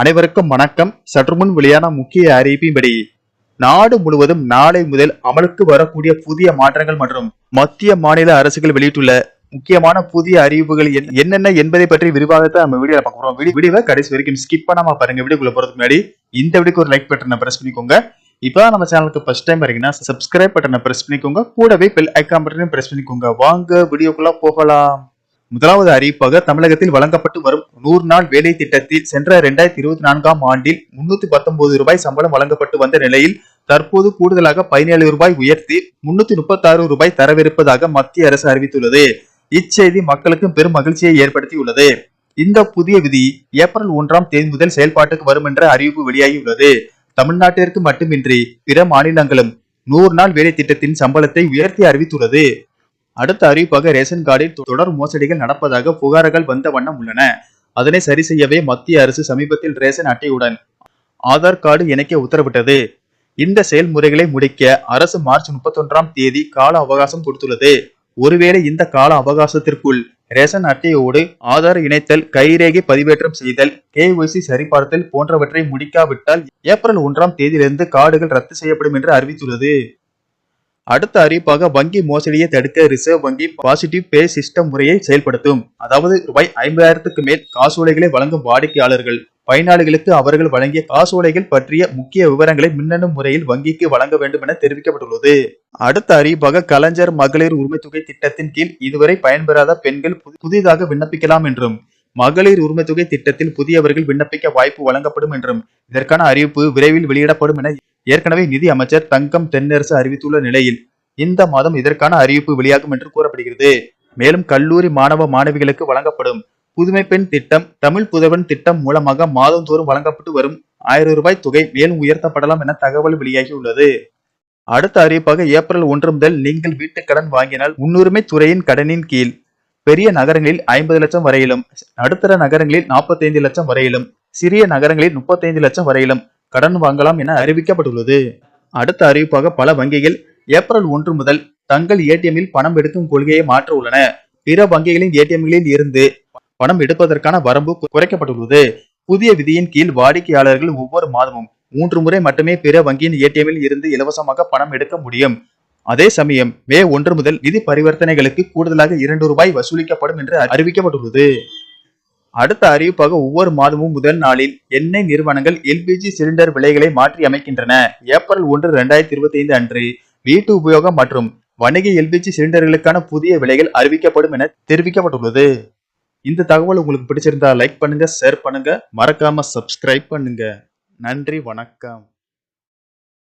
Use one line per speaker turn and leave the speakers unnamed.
அனைவருக்கும் வணக்கம் சற்று முன் வெளியான முக்கிய அறிவிப்பின்படி நாடு முழுவதும் நாளை முதல் அமலுக்கு வரக்கூடிய புதிய மாற்றங்கள் மற்றும் மத்திய மாநில அரசுகள் வெளியிட்டுள்ள முக்கியமான புதிய அறிவிப்புகள் என்னென்ன என்பதை பற்றி விரிவாகத்தான் நம்ம வீடியோ பார்க்குறோம் வீடியோவை கடைசி வரைக்கும் ஸ்கிப் பண்ணாம பாருங்க வீடியோக்குள்ள போறதுக்கு முன்னாடி இந்த வீடியோக்கு ஒரு லைக் பட்டனை பிரஸ் பண்ணிக்கோங்க இப்போ நம்ம சேனலுக்கு ஃபர்ஸ்ட் டைம் வரீங்கன்னா சப்ஸ்கிரைப் பட்டனை பிரஸ் பண்ணிக்கோங்க கூடவே பெல் ஐக்கான் பட்டனையும் பிரஸ் பண்ணிக்கோங்க வாங்க வீடியோக்குள்ள போகலாம் முதலாவது அறிவிப்பாக தமிழகத்தில் வழங்கப்பட்டு வரும் நூறு நாள் வேலை திட்டத்தில் சென்ற இரண்டாயிரத்தி இருபத்தி நான்காம் ஆண்டில் முன்னூத்தி பத்தொன்பது ரூபாய் சம்பளம் வழங்கப்பட்டு வந்த நிலையில் தற்போது கூடுதலாக பதினேழு ரூபாய் உயர்த்தி முன்னூத்தி முப்பத்தி ஆறு ரூபாய் தரவிருப்பதாக மத்திய அரசு அறிவித்துள்ளது இச்செய்தி மக்களுக்கு பெரும் மகிழ்ச்சியை ஏற்படுத்தியுள்ளது இந்த புதிய விதி ஏப்ரல் ஒன்றாம் தேதி முதல் செயல்பாட்டுக்கு வரும் என்ற அறிவிப்பு வெளியாகியுள்ளது தமிழ்நாட்டிற்கு மட்டுமின்றி பிற மாநிலங்களும் நூறு நாள் வேலை திட்டத்தின் சம்பளத்தை உயர்த்தி அறிவித்துள்ளது அடுத்த அறிவிப்பாக ரேஷன் கார்டில் தொடர் மோசடிகள் நடப்பதாக புகார்கள் வந்த வண்ணம் உள்ளன அதனை சரி செய்யவே மத்திய அரசு சமீபத்தில் ரேஷன் அட்டையுடன் ஆதார் கார்டு இணைக்க உத்தரவிட்டது இந்த செயல்முறைகளை முடிக்க அரசு மார்ச் முப்பத்தொன்றாம் தேதி கால அவகாசம் கொடுத்துள்ளது ஒருவேளை இந்த கால அவகாசத்திற்குள் ரேஷன் அட்டையோடு ஆதார் இணைத்தல் கைரேகை பதிவேற்றம் செய்தல் கேஒய்சி சரிபார்த்தல் போன்றவற்றை முடிக்காவிட்டால் ஏப்ரல் ஒன்றாம் தேதியிலிருந்து கார்டுகள் ரத்து செய்யப்படும் என்று அறிவித்துள்ளது அடுத்த அறிவிப்பாக வங்கி மோசடியை தடுக்க ரிசர்வ் வங்கி பாசிட்டிவ் பே சிஸ்டம் முறையை செயல்படுத்தும் அதாவது ரூபாய் ஐம்பதாயிரத்துக்கு மேல் காசோலைகளை வழங்கும் வாடிக்கையாளர்கள் பயனாளிகளுக்கு அவர்கள் வழங்கிய காசோலைகள் பற்றிய முக்கிய விவரங்களை மின்னணு முறையில் வங்கிக்கு வழங்க வேண்டும் என தெரிவிக்கப்பட்டுள்ளது அடுத்த அறிவிப்பாக கலைஞர் மகளிர் உரிமை தொகை திட்டத்தின் கீழ் இதுவரை பயன்பெறாத பெண்கள் புதிதாக விண்ணப்பிக்கலாம் என்றும் மகளிர் உரிமை தொகை திட்டத்தில் புதியவர்கள் விண்ணப்பிக்க வாய்ப்பு வழங்கப்படும் என்றும் இதற்கான அறிவிப்பு விரைவில் வெளியிடப்படும் என ஏற்கனவே நிதி அமைச்சர் தங்கம் தென்னரசு அறிவித்துள்ள நிலையில் இந்த மாதம் இதற்கான அறிவிப்பு வெளியாகும் என்று கூறப்படுகிறது மேலும் கல்லூரி மாணவ மாணவிகளுக்கு வழங்கப்படும் புதுமை பெண் திட்டம் தமிழ் புதவன் திட்டம் மூலமாக மாதந்தோறும் வழங்கப்பட்டு வரும் ஆயிரம் ரூபாய் தொகை மேலும் உயர்த்தப்படலாம் என தகவல் வெளியாகியுள்ளது அடுத்த அறிவிப்பாக ஏப்ரல் ஒன்று முதல் நீங்கள் வீட்டு கடன் வாங்கினால் முன்னுரிமை துறையின் கடனின் கீழ் பெரிய நகரங்களில் ஐம்பது லட்சம் வரையிலும் நடுத்தர நகரங்களில் நாற்பத்தைந்து லட்சம் வரையிலும் சிறிய நகரங்களில் முப்பத்தைந்து லட்சம் வரையிலும் கடன் வாங்கலாம் என அறிவிக்கப்பட்டுள்ளது அடுத்த அறிவிப்பாக பல வங்கிகள் ஏப்ரல் ஒன்று முதல் தங்கள் ஏடிஎம்மில் பணம் எடுக்கும் கொள்கையை மாற்ற உள்ளன பிற வங்கிகளின் ஏடிஎம்களில் இருந்து பணம் எடுப்பதற்கான வரம்பு குறைக்கப்பட்டுள்ளது புதிய விதியின் கீழ் வாடிக்கையாளர்கள் ஒவ்வொரு மாதமும் மூன்று முறை மட்டுமே பிற வங்கியின் ஏடிஎம்மில் இருந்து இலவசமாக பணம் எடுக்க முடியும் அதே சமயம் மே ஒன்று முதல் நிதி பரிவர்த்தனைகளுக்கு கூடுதலாக இரண்டு ரூபாய் வசூலிக்கப்படும் என்று அறிவிக்கப்பட்டுள்ளது அடுத்த அறிவிப்பாக ஒவ்வொரு மாதமும் முதல் நாளில் எண்ணெய் நிறுவனங்கள் எல்பிஜி சிலிண்டர் விலைகளை மாற்றி அமைக்கின்றன ஏப்ரல் ஒன்று இரண்டாயிரத்தி இருபத்தி ஐந்து அன்று வீட்டு உபயோகம் மற்றும் வணிக எல்பிஜி சிலிண்டர்களுக்கான புதிய விலைகள் அறிவிக்கப்படும் என தெரிவிக்கப்பட்டுள்ளது இந்த தகவல் உங்களுக்கு பிடிச்சிருந்தா லைக் பண்ணுங்க ஷேர் பண்ணுங்க மறக்காம சப்ஸ்கிரைப் பண்ணுங்க நன்றி வணக்கம்